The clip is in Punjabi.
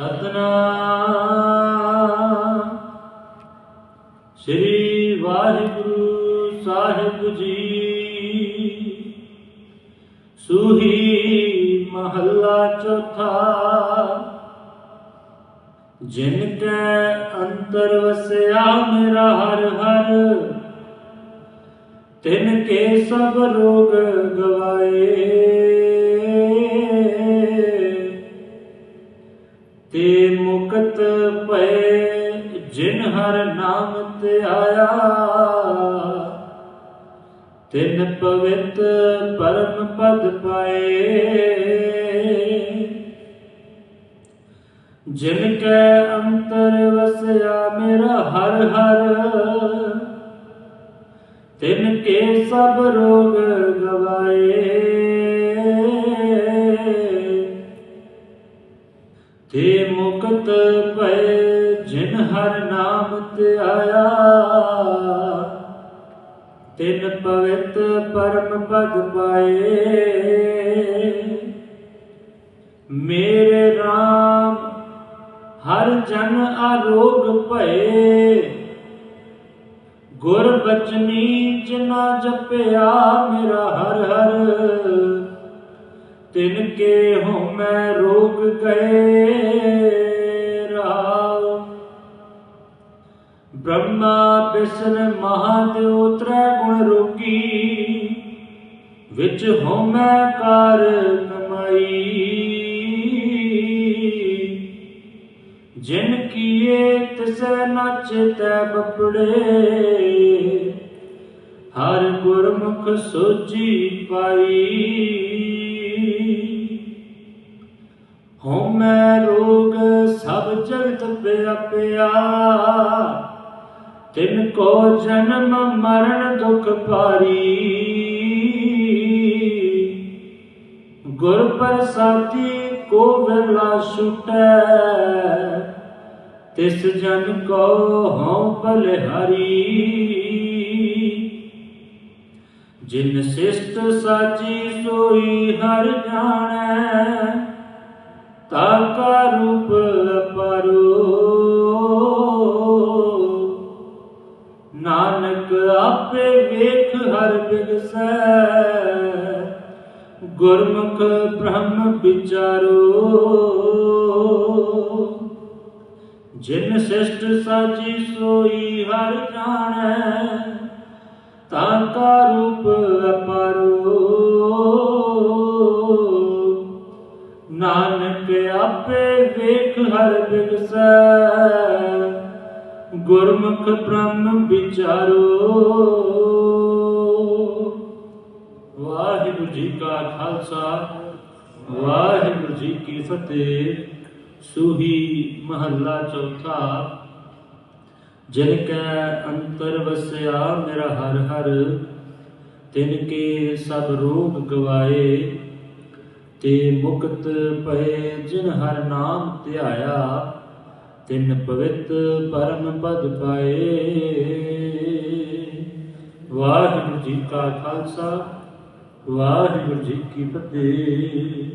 ਸਤਨਾਮ ਸ੍ਰੀ ਵਾਹਿਗੁਰੂ ਸਾਹਿਬ ਜੀ। ਸੂਹੀ ਮਹੱਲਾ ਚੌਥਾ। ਜਿਨ ਕੈ ਅੰਤਰ ਵਸਿਆ ਮੇਰਾ ਹਰ ਹਰ। ਤਿਨ ਕੇ ਸਭ ਰੋਗ ਗਵਾਏ। ਤੇ ਮੁਕਤ ਭਏ, ਜਿਨ ਹਰ ਨਾਮ ਤੇ ਆਇਆ। ਤਿਨ ਪਵਿੱਤ ਪਰਮ ਪਦ ਪਾਏ। ਜਿਨ ਕੈ ਅੰਤਰ ਵਸਿਆ ਮੇਰਾ ਹਰ ਹਰ, ਤਿਨ ਕੇ ਸਭ ਰੋਗ ਮੁਕਤ ਭਏ ਜਿਨ ਹਰ ਨਾਮ ਤੇ ਆਇਆ। ਤਿਨ ਪਵਿੱਤ ਪਰਮ ਪਦ ਪਾਏ। ਮੇਰੇ RAM ਹਰ ਜਨ ਆਰੋਗ ਭਏ। ਗੁਰ ਬਚਨੀ ਜਿਨਾ ਜਪਿਆ, ਮੇਰਾ ਹਰ ਹਰ। ਤਿਨ ਕੇ ਹਉਮੈ ਰੋਗ ਗਏ। ਬ੍ਰਹਮਾ ਵਿਸ਼ਨ ਤ੍ਰੈ ਗੁਣ ਰੋਗੀ, ਵਿੱਚ ਹੋਮੈ ਕਾਰ ਕਮਾਈ। ਜਿਨ ਕੀਏ ਤਿਸੈ ਨਚਤੈ ਬਪੜੇ, ਹਰ ਗੁਰਮੁਖ ਸੋਜੀ ਪਾਈ। ਹੋਮੈ ਰੋਗ ਸਭ ਜਗਤ ਪਿਆ ਤਿਨ ਕੋ ਜਨਮ ਮਰਨ ਦੁਖ ਭਾਰੀ ਗੁਰ ਪ੍ਰਸਾਦੀ ਕੋ ਵੇਲਾ ਛੁਟੈ ਤਿਸ ਜਨ ਕੋ ਹਉ ਬਲਿਹਾਰੀ। ਜਿਨ ਸਿਸ਼ਟ ਸਾਚੀ ਸੋਈ ਹਰ ਜਾਣੈ, ਤਾ ਕਾ ਰੂਪ ਆਪੇ ਵੇਖ ਹਰ ਬਿਗਸੈ ਗੁਰਮੁਖ ਬ੍ਰਹਮ ਵਿਚਾਰੋ। ਜਿਨ ਸਿਸ਼ਟ ਸਾਚੀ ਸੋਈ ਹਰ ਜਾਣੈ ਤਾਂ ਕਾ ਰੂਪ ਅਪਾਰੋ। ਨਾਨਕ ਆਪੇ ਵੇਖ ਹਰ ਬਿਗਸੈ ਗੁਰਮੁਖ ਬ੍ਰਹਮ ਵਿਚਾਰੋ। ਵਾਹਿਗੁਰੂ ਜੀ ਕਾ ਖਾਲਸਾ, ਵਾਹਿਗੁਰੂ ਜੀ ਕੀ ਫਤਿਹ। ਸੂਹੀ ਮਹੱਲਾ ਚੌਥਾ। ਜਿਨ ਕੈ ਅੰਤਰ ਵਸਿਆ ਮੇਰਾ ਹਰ ਹਰ, ਤਿਨ ਕੇ ਸਭ ਰੋਗ ਗਵਾਏ। ਤੇ ਮੁਕਤ ਪਏ ਜਿਨ ਹਰ ਨਾਮ ਧਿਆਇਆ ਤਿੰਨ ਪਵਿੱਤ ਪਰਮ ਪਦ ਪਾਏ। ਵਾਹਿਗੁਰੂ ਜੀ ਕਾ ਖਾਲਸਾ ਵਾਹਿਗੁਰੂ ਜੀ ਕੀ ਫਤਿਹ।